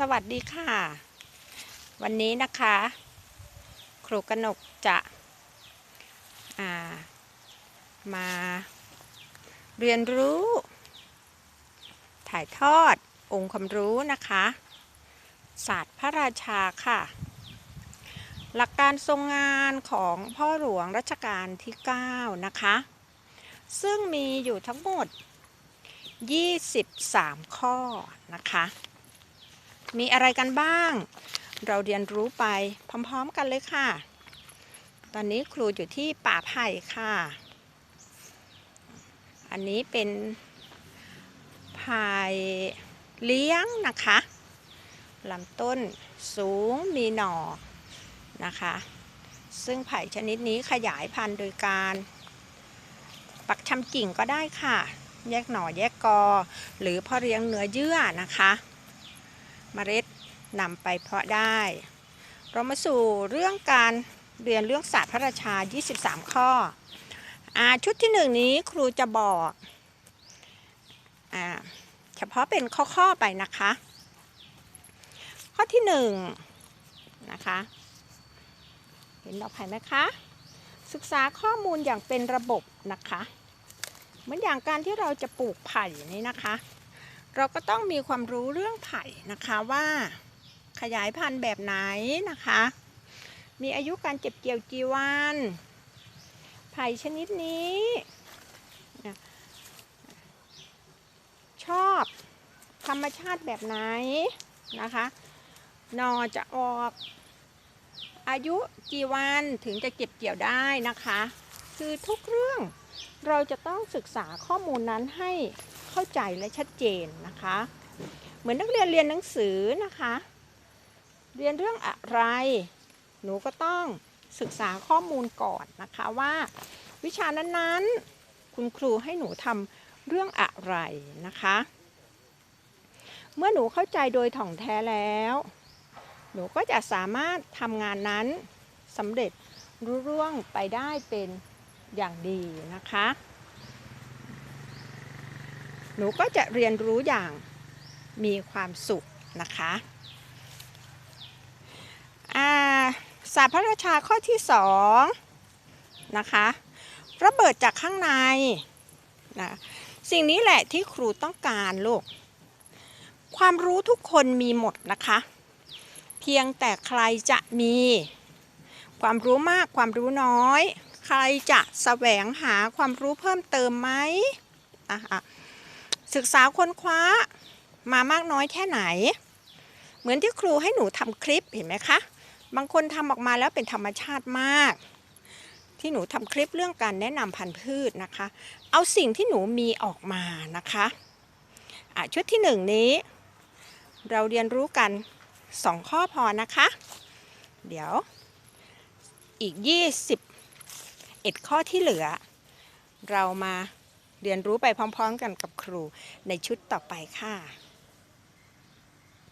สวัสดีค่ะ วันนี้นะคะ ครูกนกจะามาเรียนรู้ ถ่ายทอดองค์ความรู้นะคะ ศาสตร์พระราชาค่ะ หลักการทรงงานของพ่อหลวงรัชกาลที่ 9 นะคะ ซึ่งมีอยู่ทั้งหมด 23 ข้อนะคะ มีอะไรกันบ้าง เราเรียนรู้ไปพร้อมๆกันเลยค่ะ ตอนนี้ครูอยู่ที่ป่าไผ่ค่ะ อันนี้เป็นไผ่เลี้ยงนะคะลำต้นสูงมีหน่อนะคะ ซึ่งไผ่ชนิดนี้ขยายพันธุ์โดยการปักชำกิ่งก็ได้ค่ะ แยกหน่อแยกกอ หรือพอเลี้ยงเนื้อเยื่อนะคะ เมล็ดนำไปเพาะได้ เรามาสู่เรื่องการเรียนเรื่องศาสตร์พระราชา 23 ข้ออาชุดที่หนึ่งนี้ครูจะบอกอาเฉพาะเป็นข้อๆไปนะคะ ข้อที่หนึ่งนะคะ เห็นดอกไผ่ไหมคะ ศึกษาข้อมูลอย่างเป็นระบบนะคะ เหมือนอย่างการที่เราจะปลูกไผ่นี่นะคะ เราก็ต้องมีความรู้เรื่องไผ่นะคะว่าขยายพันธุ์แบบไหนนะคะ มีอายุการเก็บเกี่ยวกี่วัน ไผ่ชนิดนี้ ชอบธรรมชาติแบบไหนนะคะนอจะออกอายุกี่วันถึงจะเก็บเกี่ยวได้นะคะ คือทุกเรื่อง เราจะต้องศึกษาข้อมูลนั้นให้เข้าใจและชัดเจนนะคะ เหมือนนักเรียนเรียนหนังสือนะคะ เรียนเรื่องอะไร หนูก็ต้องศึกษาข้อมูลก่อนนะคะว่า วิชานั้นๆ คุณครูให้หนูทำเรื่องอะไรนะคะ เมื่อหนูเข้าใจโดยถ่องแท้แล้ว หนูก็จะสามารถทำงานนั้นสำเร็จรุ่ร่วงไปได้เป็น อย่างดีนะคะ หนูก็จะเรียนรู้อย่างมีความสุขนะคะอ่าศาสตร์พระราชาข้อที่สองนะคะระเบิดจากข้างในนะสิ่งนี้แหละที่ครูต้องการลูก ความรู้ทุกคนมีหมดนะคะ เพียงแต่ใครจะมี ความรู้มากความรู้น้อย ใครจะแสวงหาความรู้เพิ่มเติมไหมนะคะศึกษาค้นคว้ามามากน้อยแค่ไหน เหมือนที่ครูให้หนูทำคลิปเห็นไหมคะ บางคนทำออกมาแล้วเป็นธรรมชาติมาก ที่หนูทำคลิปเรื่องการแนะนำพันธุ์พืชนะคะ เอาสิ่งที่หนูมีออกมานะคะอะชุดที่หนึ่งนี้ เราเรียนรู้กันสองข้อพอนะคะ เดี๋ยวอีก 11 ข้อที่เหลือ เรามาเรียนรู้ไปพร้อม ๆ กันกับครูในชุดต่อไปค่ะ